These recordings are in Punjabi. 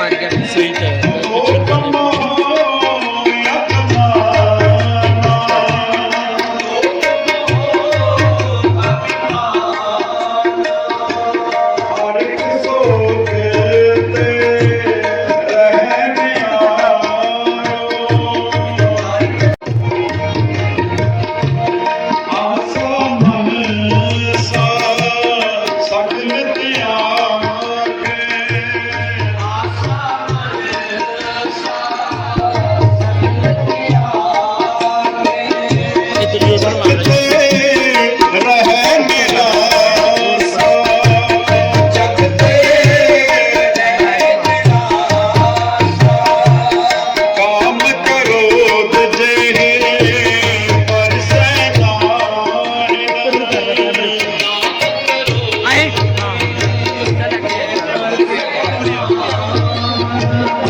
Mario, que es un sweet.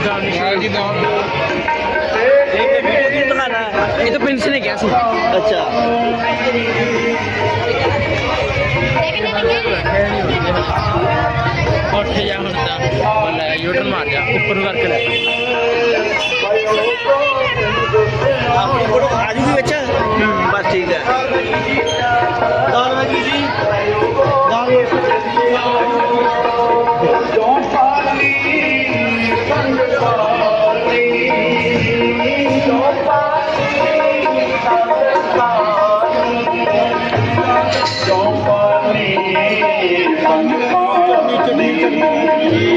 ਜੀ ਦਾ। ਇਹ ਦਿਖਾਣਾ ਇਹ ਤਾਂ ਪ੍ਰਿੰਸ ਨੇ ਕਿਹਾ ਸੀ। ਅੱਛਾ। ਉੱਠ ਜਾ ਹੁਣ ਤਾਂ। ਬੱਲਾ ਯੂਟਰਨ ਮਾਰ ਜਾ। ਉੱਪਰ ਕਰਕੇ ਲੈ। ਆਪਣੀ ਫੋਟੋ ਆ ਜੂਗੀ ਵਿੱਚ। नीचे नीचे